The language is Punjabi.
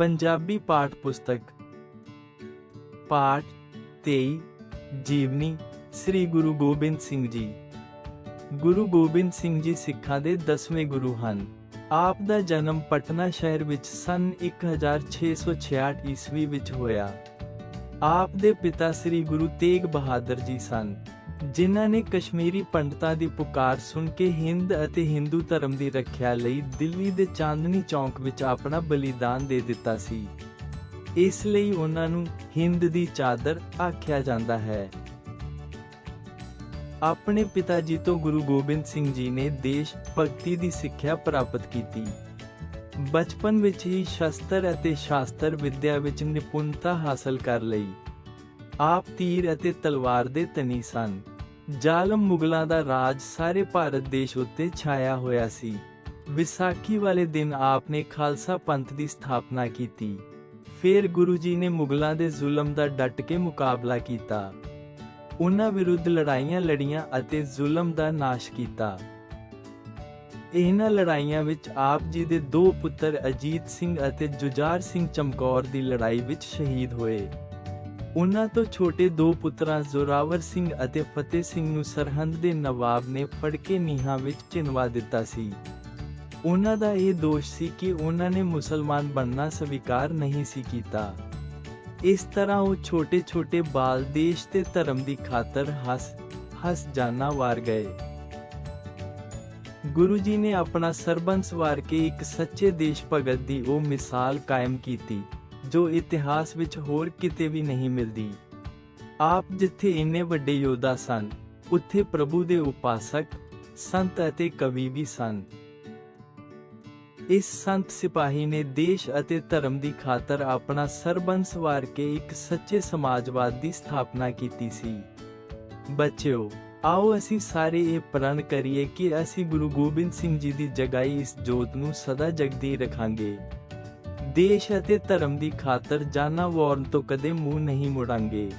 ਪੰਜਾਬੀ ਪਾਠ ਪੁਸਤਕ। ਪਾਠ 23 ਜੀਵਨੀ, ਸ੍ਰੀ ਗੁਰੂ ਗੋਬਿੰਦ ਸਿੰਘ ਜੀ। ਗੁਰੂ ਗੋਬਿੰਦ ਸਿੰਘ ਜੀ ਸਿੱਖਾਂ ਦੇ 10ਵੇਂ ਗੁਰੂ ਹਨ। ਆਪ ਦਾ ਜਨਮ ਪਟਨਾ ਸ਼ਹਿਰ ਵਿੱਚ ਸਨ 1666 ਈਸਵੀ ਵਿੱਚ ਹੋਇਆ। ਆਪ ਦੇ ਪਿਤਾ ਸ੍ਰੀ ਗੁਰੂ ਤੇਗ ਬਹਾਦਰ ਜੀ ਸਨ। ਜਿਨ੍ਹਾਂ ਨੇ ਕਸ਼ਮੀਰੀ ਪੰਡਤਾਂ ਦੀ ਪੁਕਾਰ ਸੁਣ ਕੇ ਹਿੰਦ ਅਤੇ ਹਿੰਦੂ ਧਰਮ ਦੀ ਰੱਖਿਆ ਲਈ ਦਿੱਲੀ ਦੇ ਚਾਂਦਨੀ ਚੌਂਕ ਵਿੱਚ ਆਪਣਾ ਬਲੀਦਾਨ ਦੇ ਦਿੱਤਾ ਸੀ। ਇਸ ਲਈ ਉਹਨਾਂ ਨੂੰ ਹਿੰਦ ਦੀ ਚਾਦਰ ਆਖਿਆ ਜਾਂਦਾ ਹੈ। ਆਪਣੇ ਪਿਤਾ ਜੀ ਤੋਂ ਗੁਰੂ ਗੋਬਿੰਦ ਸਿੰਘ ਜੀ ਨੇ ਦੇਸ਼ ਭਗਤੀ ਦੀ ਸਿੱਖਿਆ ਪ੍ਰਾਪਤ ਕੀਤੀ। ਬਚਪਨ ਵਿੱਚ ਹੀ ਸ਼ਸਤਰ ਅਤੇ ਸ਼ਾਸਤਰ ਵਿਦਿਆ ਵਿੱਚ ਨਿਪੁੰਨਤਾ ਹਾਸਲ ਕਰ ਲਈ। ਆਪ ਤੀਰ ਅਤੇ ਤਲਵਾਰ ਦੇ ਤਨੀ ਸਨ। ਜ਼ਾਲਮ ਮੁਗਲਾਂ ਦਾ ਰਾਜ ਸਾਰੇ ਭਾਰਤ ਦੇਸ਼ ਉੱਤੇ ਛਾਇਆ ਹੋਇਆ ਸੀ। ਵਿਸਾਖੀ ਵਾਲੇ ਦਿਨ ਆਪ ਨੇ ਖਾਲਸਾ ਪੰਥ ਦੀ ਸਥਾਪਨਾ ਕੀਤੀ। ਫਿਰ ਗੁਰੂ ਜੀ ਨੇ ਮੁਗਲਾਂ ਦੇ ਜ਼ੁਲਮ ਦਾ ਡਟ ਕੇ ਮੁਕਾਬਲਾ ਕੀਤਾ। ਉਹਨਾਂ ਵਿਰੁੱਧ ਲੜਾਈਆਂ ਲੜੀਆਂ ਅਤੇ ਜ਼ੁਲਮ ਦਾ ਨਾਸ਼ ਕੀਤਾ। ਇਹਨਾਂ ਲੜਾਈਆਂ ਵਿੱਚ ਆਪ ਜੀ ਦੇ ਦੋ ਪੁੱਤਰ ਅਜੀਤ ਸਿੰਘ ਅਤੇ ਜੁਝਾਰ ਸਿੰਘ ਚਮਕੌਰ ਦੀ ਲੜਾਈ ਵਿੱਚ ਸ਼ਹੀਦ ਹੋਏ। ਉਹਨਾਂ ਤੋਂ ਛੋਟੇ ਦੋ ਪੁੱਤਰਾਂ ਜ਼ੋਰਾਵਰ ਸਿੰਘ ਅਤੇ ਫਤਿਹ ਸਿੰਘ ਨੂੰ ਸਰਹੰਦ ਦੇ ਨਵਾਬ ਨੇ ਫੜ ਕੇ ਨੀਹਾਂ ਵਿੱਚ ਚਿਨਵਾ ਦਿੱਤਾ ਸੀ। ਉਹਨਾਂ ਦਾ ਇਹ ਦੋਸ਼ ਸੀ ਕਿ ਉਹਨਾਂ ਨੇ ਮੁਸਲਮਾਨ ਬਣਨਾ ਸਵੀਕਾਰ ਨਹੀਂ ਸੀ ਕੀਤਾ। ਇਸ ਤਰ੍ਹਾਂ ਉਹ ਛੋਟੇ-ਛੋਟੇ ਬਾਲ ਦੇਸ਼ ਤੇ ਧਰਮ ਦੀ ਖਾਤਰ ਹੱਸ ਹੱਸ ਜਾਨਾ ਵਾਰ ਗਏ। ਗੁਰੂ ਜੀ ਨੇ ਆਪਣਾ ਸਰਬੰਸ ਵਾਰ ਕੇ ਇੱਕ ਸੱਚੇ ਦੇਸ਼ ਭਗਤ ਦੀ ਉਹ ਮਿਸਾਲ ਕਾਇਮ ਕੀਤੀ। ਜੋ ਇਤਿਹਾਸ ਵਿੱਚ ਹੋਰ ਕਿਤੇ ਵੀ ਨਹੀਂ ਮਿਲਦੀ। ਆਪ ਜਿੱਥੇ ਇੰਨੇ ਵੱਡੇ ਯੋਧਾ ਸਨ, ਉੱਥੇ ਪ੍ਰਭੂ ਦੇ ਉਪਾਸਕ, ਸੰਤ ਅਤੇ ਕਵੀ ਵੀ ਸਨ। ਇਸ ਸੰਤ ਸਿਪਾਹੀ ਨੇ ਦੇਸ਼ ਅਤੇ ਧਰਮ ਦੀ ਖਾਤਰ ਆਪਣਾ ਸਰਬੰਸ ਵਾਰ ਕੇ ਇੱਕ ਸੱਚੇ ਸਮਾਜਵਾਦ ਦੀ ਸਥਾਪਨਾ ਕੀਤੀ ਸੀ। ਬੱਚਿਓ, ਆਓ ਅਸੀਂ ਸਾਰੇ ਇਹ ਪ੍ਰਣ ਕਰੀਏ ਕਿ ਅਸੀਂ ਗੁਰੂ ਗੋਬਿੰਦ ਸਿੰਘ ਜੀ ਦੀ ਜਗਾਈ ਇਸ ਜੋਤ ਨੂੰ ਸਦਾ ਜਗਦੀ ਰੱਖਾਂਗੇ। ਦੇਸ਼ ਅਤੇ ਧਰਮ ਦੀ ਖਾਤਰ ਜਾਨਾਂ ਵਾਰਨ ਤੋਂ ਕਦੇ ਮੂੰਹ ਨਹੀਂ ਮੁੜਾਂਗੇ।